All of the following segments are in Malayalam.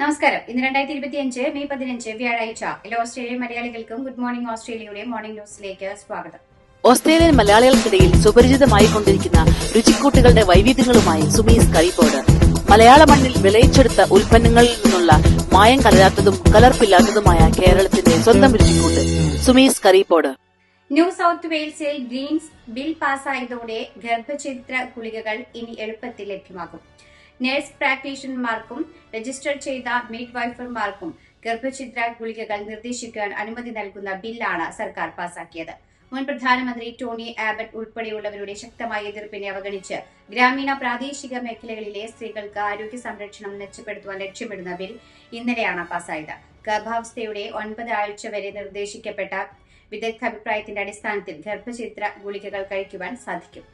നമസ്കാരം. ഇന്ന് രണ്ടായിരത്തി ഇരുപത്തി അഞ്ച് മെയ് പതിനഞ്ച് വ്യാഴാഴ്ച എല്ലാ ഓസ്ട്രേലിയൻ മലയാളികൾക്കും ഗുഡ് മോർണിംഗ് ഓസ്ട്രേലിയയുടെ മോർണിംഗ് ന്യൂസിലേക്ക് സ്വാഗതം. ഓസ്ട്രേലിയൻ മലയാളികൾക്കിടയിൽ സുപരിചിതമായി കൊണ്ടിരിക്കുന്ന രുചിക്കൂട്ടുകളുടെ വൈവിധ്യങ്ങളുമായി സുമീസ് കറിബോർഡ് മലയാള മണ്ണിൽ വിളയിച്ചെടുത്ത ഉൽപ്പന്നങ്ങളിൽ നിന്നുള്ള മായം കലരാത്തതും കലർപ്പില്ലാത്തതുമായ കേരളത്തിന്റെ സ്വന്തം രുചിക്കൂട്ട് സുമീസ് കറിപ്പോട് ന്യൂ സൌത്ത് വെയിൽസിൽ ഗ്രീൻസ് ബിൽ പാസ്സായതോടെ ഗർഭചരിത്ര ഗുളികകൾ ഇനി എളുപ്പത്തിൽ ലഭ്യമാകും. നഴ്സ് പ്രാക്ടീഷണർമാർക്കും രജിസ്റ്റർ ചെയ്ത മിഡ് വൈഫർമാർക്കും ഗർഭഛിദ്ര ഗുളികകൾ നിർദ്ദേശിക്കാൻ അനുമതി നൽകുന്ന ബില്ലാണ് സർക്കാർ പാസാക്കിയത്. മുൻ പ്രധാനമന്ത്രി ടോണി ആബറ്റ് ഉൾപ്പെടെയുള്ളവരുടെ ശക്തമായ എതിർപ്പിനെ അവഗണിച്ച് ഗ്രാമീണ പ്രാദേശിക മേഖലകളിലെ സ്ത്രീകൾക്ക് ആരോഗ്യ സംരക്ഷണം മെച്ചപ്പെടുത്തുവാൻ ലക്ഷ്യമിടുന്ന ബിൽ ഇന്നലെയാണ് പാസായത്. ഗർഭാവസ്ഥയുടെ ഒൻപത് ആഴ്ച വരെ നിർദ്ദേശിക്കപ്പെട്ട വിദഗ്ധ അഭിപ്രായത്തിന്റെ അടിസ്ഥാനത്തിൽ ഗർഭചിത്ര ഗുളികകൾ കഴിക്കുവാൻ സാധിക്കും.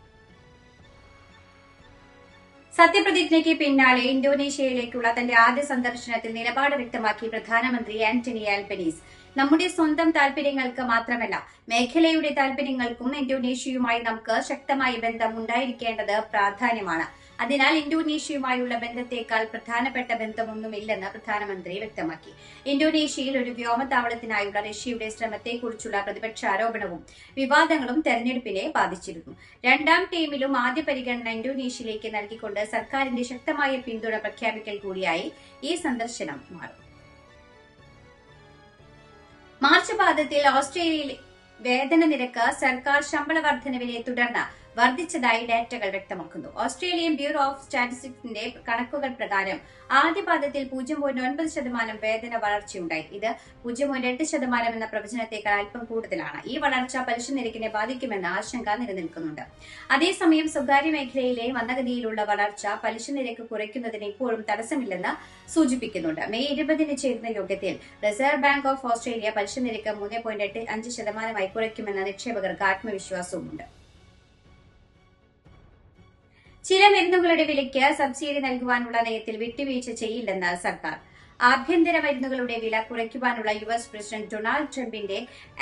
സത്യപ്രതിജ്ഞയ്ക്ക് പിന്നാലെ ഇന്തോനേഷ്യയിലേക്കുള്ള തന്റെ ആദ്യ സന്ദർശനത്തിൽ നിലപാട് വ്യക്തമാക്കി പ്രധാനമന്ത്രി ആന്റണി ആൽബനീസ്. നമ്മുടെ സ്വന്തം താല്പര്യങ്ങൾക്ക് മാത്രമല്ല മേഖലയുടെ താല്പര്യങ്ങൾക്കും ഇന്തോനേഷ്യയുമായി നമുക്ക് ശക്തമായ ബന്ധം ഉണ്ടായിരിക്കേണ്ടത് പ്രാധാന്യമാണ്. അതിനാൽ ഇന്തോനേഷ്യയുമായുള്ള ബന്ധത്തെക്കാൾ പ്രധാനപ്പെട്ട ബന്ധമൊന്നുമില്ലെന്ന് പ്രധാനമന്ത്രി വ്യക്തമാക്കി. ഇന്തോനേഷ്യയിൽ ഒരു വ്യോമതാവളത്തിനായുള്ള റഷ്യയുടെ ശ്രമത്തെക്കുറിച്ചുള്ള പ്രതിപക്ഷ ആരോപണവും വിവാദങ്ങളും തെരഞ്ഞെടുപ്പിനെ ബാധിച്ചിരുന്നു. രണ്ടാം ടീമിലും ആദ്യ പരിഗണന ഇന്തോനേഷ്യയിലേക്ക് നൽകിക്കൊണ്ട് സർക്കാരിന്റെ ശക്തമായ പിന്തുണ പ്രഖ്യാപിക്കൽ കൂടിയായി ഈ സന്ദർശനം മാറും. പാദത്തിൽ ഓസ്ട്രേലിയയിൽ വേതന നിരക്ക് സർക്കാർ ശമ്പള വർധനവിനെ തുടർന്ന് വർദ്ധിച്ചതായി ഡാറ്റകൾ വ്യക്തമാക്കുന്നു. ഓസ്ട്രേലിയൻ ബ്യൂറോ ഓഫ് സ്റ്റാറ്റിസ്റ്റിക്സിന്റെ കണക്കുകൾ പ്രകാരം ആദ്യ പാദത്തിൽ പൂജ്യം പോയിന്റ് ഒൻപത് ശതമാനം വേതന വളർച്ചയുണ്ടായി. ഇത് പൂജ്യം പോയിന്റ് എട്ട് ശതമാനം എന്ന പ്രവചനത്തേക്കാൾ അല്പം കൂടുതലാണ്. ഈ വളർച്ച പലിശ നിരക്കിനെ ബാധിക്കുമെന്ന ആശങ്ക നിലനിൽക്കുന്നുണ്ട്. അതേസമയം സ്വകാര്യ മേഖലയിലെ മന്ദഗതിയിലുള്ള വളർച്ച പലിശ നിരക്ക് കുറയ്ക്കുന്നതിന് ഇപ്പോഴും തടസ്സമില്ലെന്ന് സൂചിപ്പിക്കുന്നുണ്ട്. മെയ് ഇരുപതിന് ചേരുന്ന യോഗത്തിൽ റിസർവ് ബാങ്ക് ഓഫ് ഓസ്ട്രേലിയ പലിശ നിരക്ക് മൂന്ന് പോയിന്റ് എട്ട് അഞ്ച് ശതമാനമായി കുറയ്ക്കുമെന്ന നിക്ഷേപകർക്ക് ആത്മവിശ്വാസവുമുണ്ട്. ചില മരുന്നുകളുടെ വിലയ്ക്ക് സബ്സിഡി നൽകുവാനുള്ള നയത്തിൽ വിട്ടുവീഴ്ച ചെയ്യില്ലെന്ന് സർക്കാർ. ആഭ്യന്തര മരുന്നുകളുടെ വില കുറയ്ക്കുവാനുള്ള യു എസ് പ്രസിഡന്റ് ഡൊണാൾഡ് ട്രംപിന്റെ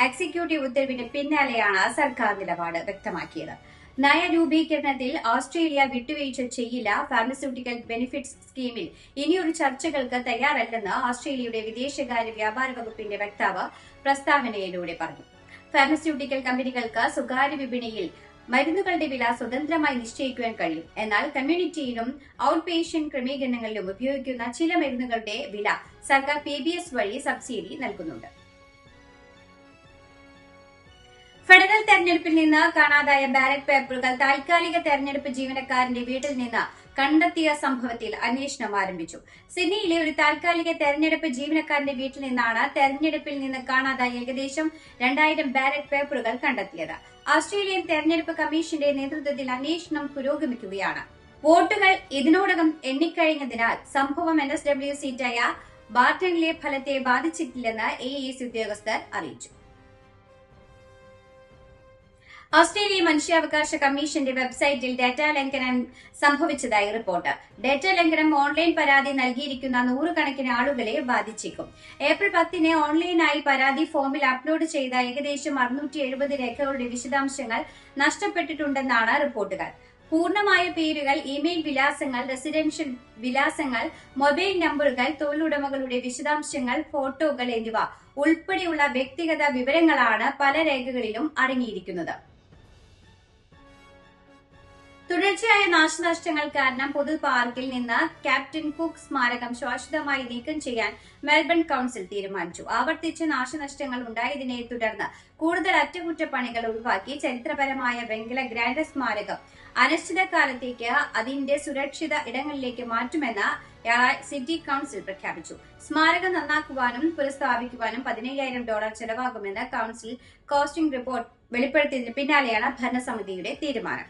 എക്സിക്യൂട്ടീവ് ഉത്തരവിന് പിന്നാലെയാണ് സർക്കാർ നിലപാട് വ്യക്തമാക്കിയത്. നയരൂപീകരണത്തിൽ ഓസ്ട്രേലിയ വിട്ടുവീഴ്ച ചെയ്യില്ല. ഫാർമസ്യൂട്ടിക്കൽ ബെനിഫിറ്റ്സ് സ്കീമിൽ ഇനിയൊരു ചർച്ചകൾക്ക് തയ്യാറല്ലെന്ന് ഓസ്ട്രേലിയയുടെ വിദേശകാര്യ വ്യാപാര വകുപ്പിന്റെ വക്താവ് പ്രസ്താവനയിലൂടെ പറഞ്ഞു. ഫാർമസ്യൂട്ടിക്കൽ കമ്പനികൾക്ക് സ്വകാര്യ വിപണിയിൽ മരുന്നുകളുടെ വില സ്വതന്ത്രമായി നിശ്ചയിക്കുവാൻ കഴിയും. എന്നാൽ കമ്മ്യൂണിറ്റിയിലും ഔട്ട് പേഷ്യന്റ് ക്രമീകരണങ്ങളിലും ഉപയോഗിക്കുന്ന ചില മരുന്നുകളുടെ വില സർക്കാർ പി ബി എസ് വഴി സബ്സിഡി നൽകുന്നുണ്ട്. ഫെഡറൽ തെരഞ്ഞെടുപ്പിൽ നിന്ന് കാണാതായ ബാലറ്റ് പേപ്പറുകൾ താൽക്കാലിക തെരഞ്ഞെടുപ്പ് ജീവനക്കാരന്റെ വീട്ടിൽ നിന്ന് കണ്ടെത്തിയ സംഭവത്തിൽ അന്വേഷണം ആരംഭിച്ചു. സിഡ്നിയിലെ ഒരു താൽക്കാലിക തെരഞ്ഞെടുപ്പ് ജീവനക്കാരന്റെ വീട്ടിൽ നിന്നാണ് തെരഞ്ഞെടുപ്പിൽ നിന്ന് കാണാതായ ഏകദേശം രണ്ടായിരം ബാലറ്റ് പേപ്പറുകൾ കണ്ടെത്തിയത്. ഓസ്ട്രേലിയൻ തെരഞ്ഞെടുപ്പ് കമ്മീഷന്റെ നേതൃത്വത്തിൽ അന്വേഷണം പുരോഗമിക്കുകയാണ്. വോട്ടുകൾ ഇതിനോടകം എണ്ണിക്കഴിഞ്ഞതിനാൽ സംഭവം എൻ എസ് ഡബ്ല്യു സീറ്റായ ബാർട്ടണിലെ ഫലത്തെ ബാധിച്ചിട്ടില്ലെന്ന് എ എസ് ഉദ്യോഗസ്ഥർ അറിയിച്ചു. ഓസ്ട്രേലിയ മനുഷ്യാവകാശ കമ്മീഷന്റെ വെബ്സൈറ്റിൽ ഡാറ്റാ ലംഘനം സംഭവിച്ചതായി റിപ്പോർട്ട്. ഡാറ്റാ ലംഘനം ഓൺലൈൻ പരാതി നൽകിയിരിക്കുന്ന നൂറുകണക്കിന് ആളുകളെ ബാധിച്ചേക്കും. ഏപ്രിൽ പത്തിന് ഓൺലൈനായി പരാതി ഫോമിൽ അപ്ലോഡ് ചെയ്ത ഏകദേശം അറുന്നൂറ്റി എഴുപത് രേഖകളുടെ വിശദാംശങ്ങൾ നഷ്ടപ്പെട്ടിട്ടുണ്ടെന്നാണ് റിപ്പോർട്ടുകൾ. പൂർണമായ പേരുകൾ ഇമെയിൽ വിലാസങ്ങൾ റെസിഡൻഷ്യൽ വിലാസങ്ങൾ മൊബൈൽ നമ്പറുകൾ തൊഴിലുടമകളുടെ വിശദാംശങ്ങൾ ഫോട്ടോകൾ എന്നിവ ഉൾപ്പെടെയുള്ള വ്യക്തിഗത വിവരങ്ങളാണ് പല രേഖകളിലും അടങ്ങിയിരിക്കുന്നത്. തുടർച്ചയായ നാശനഷ്ടങ്ങൾ കാരണം പൊതു പാർക്കിൽ നിന്ന് ക്യാപ്റ്റൻ കുക്ക് സ്മാരകം ശാശ്വതമായി നീക്കം ചെയ്യാൻ മെൽബൺ കൌൺസിൽ തീരുമാനിച്ചു. ആവർത്തിച്ച് നാശനഷ്ടങ്ങൾ ഉണ്ടായതിനെ തുടർന്ന് കൂടുതൽ അറ്റകുറ്റപ്പണികൾ ഒഴിവാക്കി ചരിത്രപരമായ വെങ്കല ഗ്രാൻഡ് സ്മാരകം അനിശ്ചിതകാലത്തേക്ക് അതിന്റെ സുരക്ഷിത ഇടങ്ങളിലേക്ക് മാറ്റുമെന്ന് സിറ്റി കൌൺസിൽ പ്രഖ്യാപിച്ചു. സ്മാരകം നന്നാക്കുവാനും പുനഃസ്ഥാപിക്കുവാനും പതിനയ്യായിരം ഡോളർ ചെലവാകുമെന്ന് കൌൺസിൽ കോസ്റ്റിംഗ് റിപ്പോർട്ട് വെളിപ്പെടുത്തിയതിന് പിന്നാലെയാണ് ഭരണസമിതിയുടെ തീരുമാനം.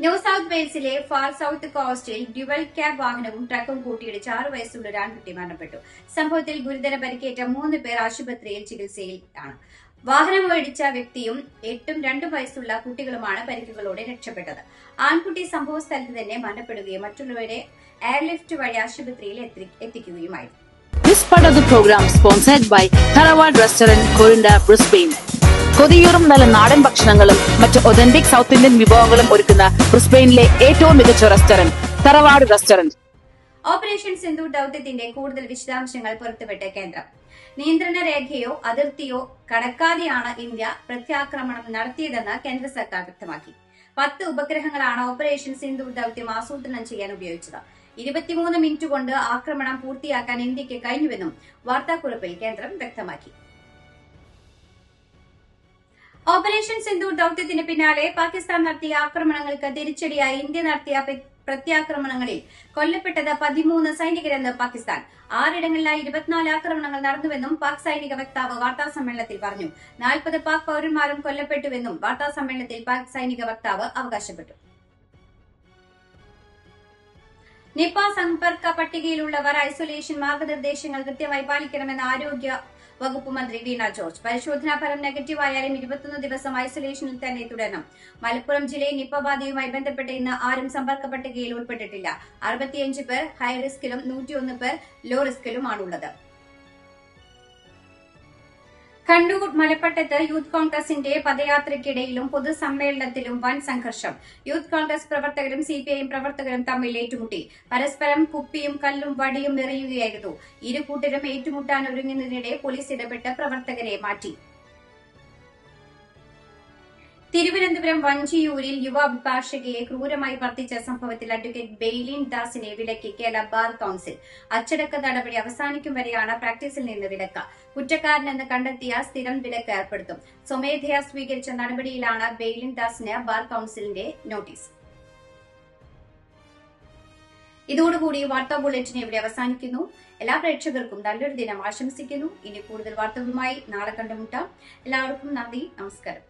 ന്യൂ സൌത്ത് വെയിൽസിലെ ഫാർ സൌത്ത് കോസ്റ്റിൽ ഡ്യുവൽ ക്യാബ് വാഹനവും ട്രക്കും കൂട്ടിയിടിച്ച് ആറു വയസ്സുള്ള ഒരാൺകുട്ടി മരണപ്പെട്ടു. സംഭവത്തിൽ ഗുരുതര പരിക്കേറ്റ മൂന്ന് പേർ ആശുപത്രിയിൽ ചികിത്സയിലാണ്. വാഹനം ഓടിച്ച വ്യക്തിയും എട്ടും രണ്ടും വയസ്സുള്ള കുട്ടികളുമാണ് പരിക്കുകളോടെ രക്ഷപ്പെട്ടത്. ആൺകുട്ടി സംഭവ സ്ഥലത്ത് തന്നെ മരണപ്പെടുകയും മറ്റുള്ളവരെ എയർലിഫ്റ്റ് വഴി ആശുപത്രിയിൽ എത്തി- എത്തിക്കുകയുമായിരുന്നു. This part of the program sponsored by Tharawad Restaurant, Corinda, Brisbane. കൊതിയൂറും നല്ല നാടൻ ഭക്ഷണങ്ങളും മറ്റ് ഒതന്റിക് സൗത്ത് ഇന്ത്യൻ വിഭവങ്ങളും ഒരുക്കുന്ന ബ്രിസ്ബെയിനിലെ ഏറ്റവും മികച്ച റെസ്റ്റോറന്റ് തറവാട് റെസ്റ്റോറന്റ് ഓപ്പറേഷൻ സിന്ധു ദൌത്യത്തിന്റെ കൂടുതൽ വിശദാംശങ്ങൾ പുറത്തുവിട്ട കേന്ദ്രം. നിയന്ത്രണ രേഖയോ അതിർത്തിയോ കടക്കാതെയാണ് ഇന്ത്യ പ്രത്യാക്രമണം നടത്തിയതെന്ന് കേന്ദ്ര സർക്കാർ വ്യക്തമാക്കി. പത്ത് ഉപഗ്രഹങ്ങളാണ് ഓപ്പറേഷൻ സിന്ധു ദൌത്യം ആസൂത്രണം ചെയ്യാൻ ഉപയോഗിച്ചത്. ഇരുപത്തിമൂന്ന് മിനിറ്റ് കൊണ്ട് ആക്രമണം പൂർത്തിയാക്കാൻ ഇന്ത്യയ്ക്ക് കഴിഞ്ഞുവെന്നും വാർത്താക്കുറിപ്പിൽ കേന്ദ്രം വ്യക്തമാക്കി. ഓപ്പറേഷൻ സിന്ധു ദൌത്യത്തിന് പിന്നാലെ പാകിസ്ഥാൻ നടത്തിയ ആക്രമണങ്ങൾക്ക് തിരിച്ചടിയായി ഇന്ത്യ നടത്തിയ പ്ര- പ്രത്യാക്രമണങ്ങളിൽ കൊല്ലപ്പെട്ടത് പതിമൂന്ന് സൈനികരെന്ന് പാകിസ്ഥാൻ. ആറിടങ്ങളിലായി ഇരുപത്തിനാല് ആക്രമണങ്ങൾ നടന്നുവെന്നും പാക് സൈനിക വക്താവ് വാർത്താ സമ്മേളനത്തിൽ പറഞ്ഞു. നാൽപ്പത് പാക് പൌരന്മാരും കൊല്ലപ്പെട്ടുവെന്നും വാർത്താ സമ്മേളനത്തിൽ പാക് സൈനിക വക്താവ് അവകാശപ്പെട്ടു. നിപ സമ്പർക്ക പട്ടികയിലുള്ളവർ ഐസൊലേഷൻ മാർഗനിർദ്ദേശങ്ങൾ കൃത്യമായി പാലിക്കണമെന്ന് ആരോഗ്യ വകുപ്പ് മന്ത്രി വീണ ജോർജ്. പരിശോധനാ ഫലം നെഗറ്റീവ് ആയാലും ഇരുപത്തൊന്ന് ദിവസം ഐസൊലേഷനിൽ തന്നെ തുടരണം. മലപ്പുറം ജില്ലയിൽ നിപ ബാധയുമായി ബന്ധപ്പെട്ട് ഇന്ന് ആരും സമ്പർക്ക പട്ടികയിൽ ഉൾപ്പെട്ടിട്ടില്ല. അറുപത്തിയഞ്ച് പേർ ഹൈ റിസ്കിലും നൂറ്റിയൊന്ന് പേർ ലോ റിസ്കിലുമാണുള്ളത് കണ്ണൂർ മലപ്പട്ടത്ത് യൂത്ത് കോൺഗ്രസിന്റെ പദയാത്രയ്ക്കിടയിലും പൊതുസമ്മേളനത്തിലും വൻ സംഘർഷം. യൂത്ത് കോൺഗ്രസ് പ്രവർത്തകരും സിപിഐഎം പ്രവർത്തകരും തമ്മിൽ ഏറ്റുമുട്ടി. പരസ്പരം കുപ്പിയും കല്ലും വടിയും എറിയുകയായിരുന്നു. ഇരു കൂട്ടരും ഏറ്റുമുട്ടാൻ ഒരുങ്ങുന്നതിനിടെ പോലീസ് ഇടപെട്ട് പ്രവർത്തകരെ മാറ്റി. തിരുവനന്തപുരം വഞ്ചിയൂരിൽ യുവ അഭിഭാഷകയെ ക്രൂരമായി വർദ്ധിച്ച സംഭവത്തിൽ അഡ്വക്കേറ്റ് ബെയ്ലിൻ ദാസിനെ വിലക്കി കേരള ബാർ കൌൺസിൽ. അച്ചടക്ക നടപടി അവസാനിക്കും വരെയാണ് പ്രാക്ടീസിൽ നിന്ന് വിലക്ക്. കുറ്റക്കാരനെന്ന് കണ്ടെത്തിയ സ്ഥിരം വിലക്ക് ഏർപ്പെടുത്തും. സ്വമേധയാ സ്വീകരിച്ച നടപടിയിലാണ് ബെയ്ലിൻ ദാസിന് ബാർ കൌൺസിലിന്റെ നോട്ടീസ്. ഇതോടുകൂടി വാർത്താ ബുള്ളറ്റിൻ ഇവിടെ അവസാനിക്കുന്നു. എല്ലാ പ്രേക്ഷകർക്കും നല്ലൊരു ദിനം ആശംസിക്കുന്നു. ഇനി കൂടുതൽ വാർത്തകളുമായി നാളെ കണ്ടുമുട്ടാം. എല്ലാവർക്കും നന്ദി നമസ്കാരം.